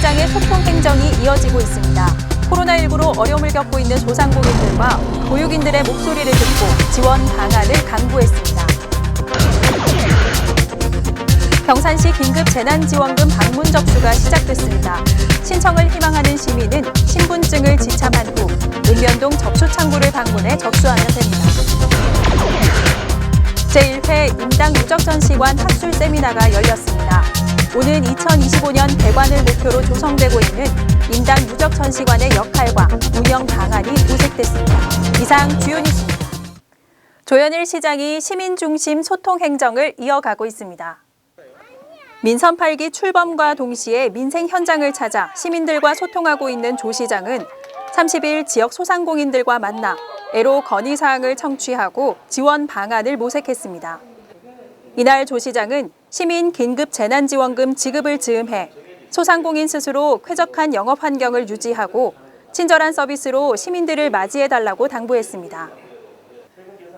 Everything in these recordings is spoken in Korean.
시장의 소통 행정이 이어지고 있습니다. 코로나19로 어려움을 겪고 있는 소상공인들과 보육인들의 목소리를 듣고 지원 방안을 강구했습니다. 경산시 긴급 재난지원금 방문 접수가 시작됐습니다. 신청을 희망하는 시민은 신분증을 지참한 후 읍면동 접수 창구를 방문해 접수하면 됩니다. 제1회 임당 누적 전시관 학술 세미나가 열렸습니다. 오는 2025년 개관을 목표로 조성되고 있는 임당 누적 전시관의 역할과 운영 방안이 모색됐습니다. 이상 주요 뉴스입니다. 조현일 시장이 시민 중심 소통 행정을 이어가고 있습니다. 민선 8기 출범과 동시에 민생 현장을 찾아 시민들과 소통하고 있는 조 시장은 30일 지역 소상공인들과 만나 애로 건의사항을 청취하고 지원 방안을 모색했습니다. 이날 조 시장은 시민 긴급 재난지원금 지급을 즈음해 소상공인 스스로 쾌적한 영업 환경을 유지하고 친절한 서비스로 시민들을 맞이해달라고 당부했습니다.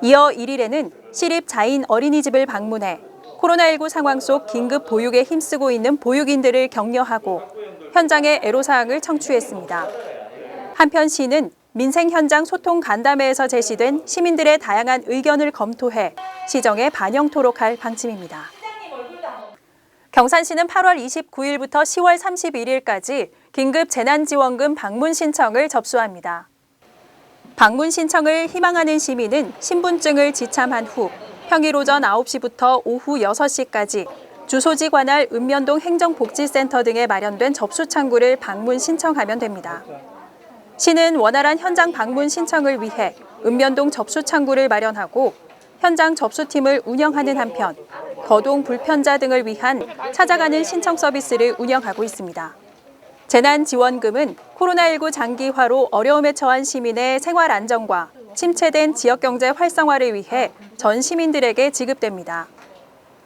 이어 1일에는 시립 자인 어린이집을 방문해 코로나19 상황 속 긴급 보육에 힘쓰고 있는 보육인들을 격려하고 현장의 애로사항을 청취했습니다. 한편 시는 민생 현장 소통 간담회에서 제시된 시민들의 다양한 의견을 검토해 시정에 반영토록 할 방침입니다. 경산시는 8월 29일부터 10월 31일까지 긴급 재난지원금 방문 신청을 접수합니다. 방문 신청을 희망하는 시민은 신분증을 지참한 후 평일 오전 9시부터 오후 6시까지 주소지 관할 읍면동 행정복지센터 등에 마련된 접수 창구를 방문 신청하면 됩니다. 시는 원활한 현장 방문 신청을 위해 읍면동 접수 창구를 마련하고 현장 접수팀을 운영하는 한편 거동 불편자 등을 위한 찾아가는 신청 서비스를 운영하고 있습니다. 재난지원금은 코로나19 장기화로 어려움에 처한 시민의 생활 안정과 침체된 지역 경제 활성화를 위해 전 시민들에게 지급됩니다.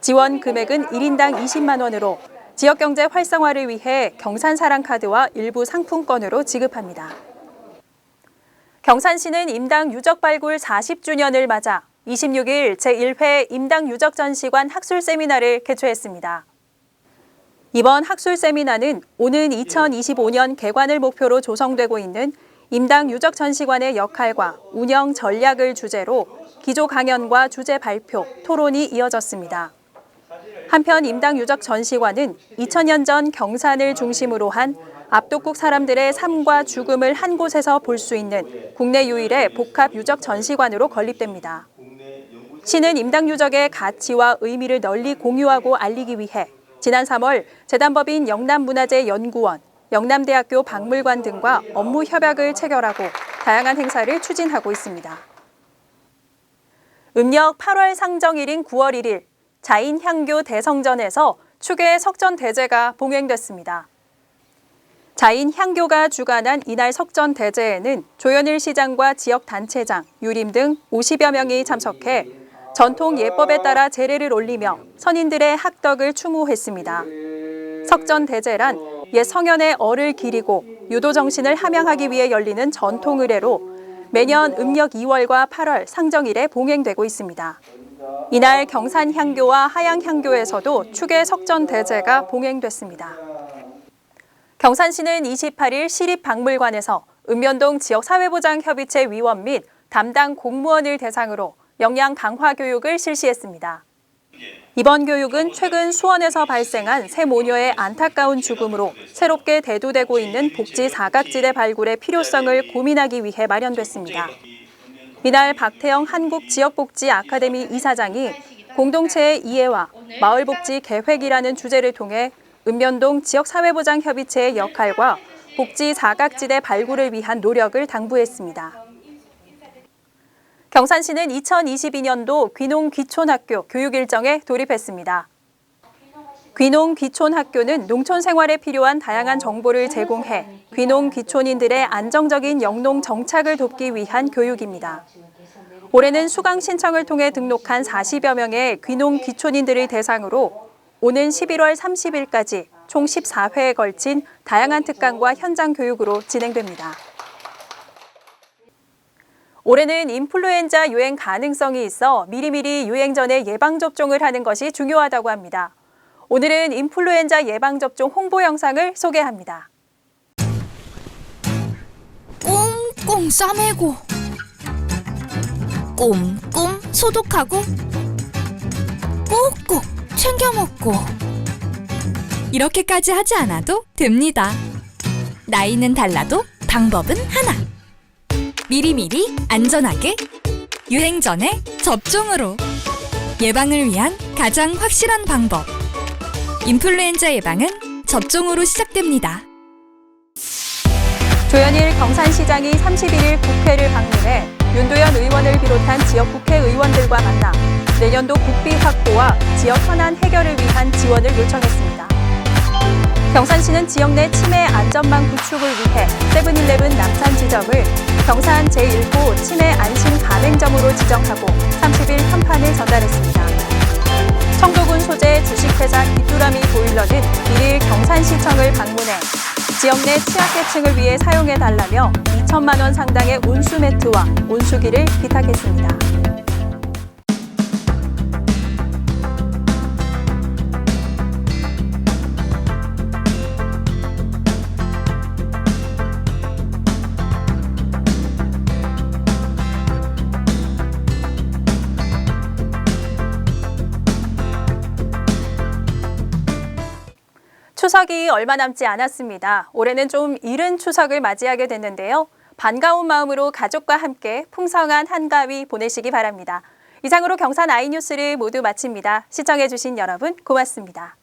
지원 금액은 1인당 20만 원으로 지역 경제 활성화를 위해 경산 사랑 카드와 일부 상품권으로 지급합니다. 경산시는 임당 유적 발굴 40주년을 맞아 26일 제1회 임당 유적 전시관 학술 세미나를 개최했습니다. 이번 학술 세미나는 오는 2025년 개관을 목표로 조성되고 있는 임당 유적 전시관의 역할과 운영 전략을 주제로 기조 강연과 주제 발표, 토론이 이어졌습니다. 한편 임당 유적 전시관은 2000년 전 경산을 중심으로 한 압독국 사람들의 삶과 죽음을 한 곳에서 볼 수 있는 국내 유일의 복합 유적 전시관으로 건립됩니다. 시는 임당 유적의 가치와 의미를 널리 공유하고 알리기 위해 지난 3월 재단법인 영남문화재 연구원, 영남대학교 박물관 등과 업무 협약을 체결하고 다양한 행사를 추진하고 있습니다. 음력 8월 상정일인 9월 1일 자인 향교 대성전에서 추계 석전 대제가 봉행됐습니다. 자인 향교가 주관한 이날 석전 대제에는 조현일 시장과 지역 단체장, 유림 등 50여 명이 참석해 전통 예법에 따라 제례를 올리며 선인들의 학덕을 추모했습니다. 석전 대제란 옛 성현의 얼을 기리고 유도 정신을 함양하기 위해 열리는 전통 의례로 매년 음력 2월과 8월 상정일에 봉행되고 있습니다. 이날 경산 향교와 하양 향교에서도 축의 석전 대제가 봉행됐습니다. 경산시는 28일 시립박물관에서 읍면동 지역사회보장협의체 위원 및 담당 공무원을 대상으로 역량 강화 교육을 실시했습니다. 이번 교육은 최근 수원에서 발생한 새 모녀의 안타까운 죽음으로 새롭게 대두되고 있는 복지 사각지대 발굴의 필요성을 고민하기 위해 마련됐습니다. 이날 박태영 한국지역복지 아카데미 이사장이 공동체의 이해와 마을복지 계획이라는 주제를 통해 읍면동 지역사회보장협의체의 역할과 복지 사각지대 발굴을 위한 노력을 당부했습니다. 경산시는 2022년도 귀농 귀촌학교 교육 일정에 돌입했습니다. 귀농 귀촌학교는 농촌 생활에 필요한 다양한 정보를 제공해 귀농 귀촌인들의 안정적인 영농 정착을 돕기 위한 교육입니다. 올해는 수강 신청을 통해 등록한 40여 명의 귀농 귀촌인들을 대상으로 오는 11월 30일까지 총 14회에 걸친 다양한 특강과 현장 교육으로 진행됩니다. 올해는 인플루엔자 유행 가능성이 있어 미리미리 유행 전에 예방접종을 하는 것이 중요하다고 합니다. 오늘은 인플루엔자 예방접종 홍보 영상을 소개합니다. 꽁꽁 싸매고 꼼꼼 소독하고 꼭꼭 챙겨 먹고 이렇게까지 하지 않아도 됩니다. 나이는 달라도 방법은 하나. 미리미리 안전하게 유행 전에 접종으로 예방을 위한 가장 확실한 방법. 인플루엔자 예방은 접종으로 시작됩니다. 조현일 경산시장이 31일 국회를 방문해 윤도현 의원을 비롯한 지역 국회의원들과 만나 내년도 국비 확보와 지역 현안 해결을 위한 지원을 요청했습니다. 경산시는 지역 내 치매 안전망 구축을 위해 세븐일레븐 남산 지점을 경산 제1호 치매 안심 가맹점으로 지정하고 30일 현판을 전달했습니다. 청도군 소재 주식회사 귀뚜라미 보일러는 1일 경산시청을 방문해 지역 내 취약계층을 위해 사용해달라며 2천만 원 상당의 온수 매트와 온수기를 기탁했습니다. 추석이 얼마 남지 않았습니다. 올해는 좀 이른 추석을 맞이하게 됐는데요. 반가운 마음으로 가족과 함께 풍성한 한가위 보내시기 바랍니다. 이상으로 경산 아이뉴스를 모두 마칩니다. 시청해주신 여러분 고맙습니다.